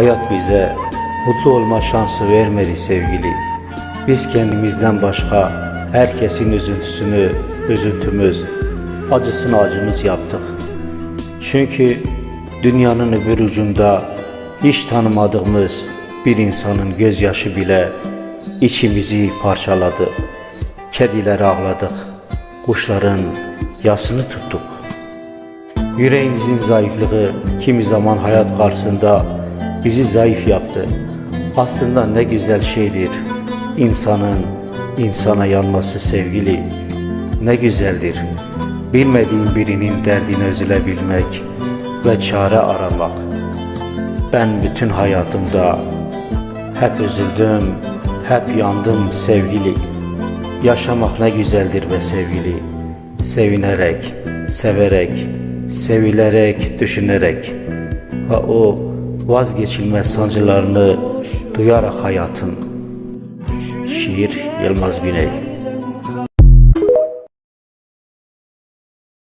Hayat bize mutlu olma şansı vermedi sevgili. Biz kendimizden başka herkesin üzüntüsünü, üzüntümüz, acısını acımız yaptık. Çünkü dünyanın öbür ucunda hiç tanımadığımız bir insanın gözyaşı bile içimizi parçaladı. Kediler ağladık, kuşların yasını tuttuk. Yüreğimizin zayıflığı kimi zaman hayat karşısında bizi zayıf yaptı. Aslında ne güzel şeydir insanın insana yanması sevgili. Ne güzeldir bilmediğin birinin derdine üzülebilmek ve çare aramak. Ben bütün hayatımda hep üzüldüm, hep yandım sevgili. Yaşamak ne güzeldir be sevgili. Sevinerek, severek, sevilerek, düşünerek ve o vazgeçilmez sancılarını duyarak hayatın. Şiir Yılmaz Güney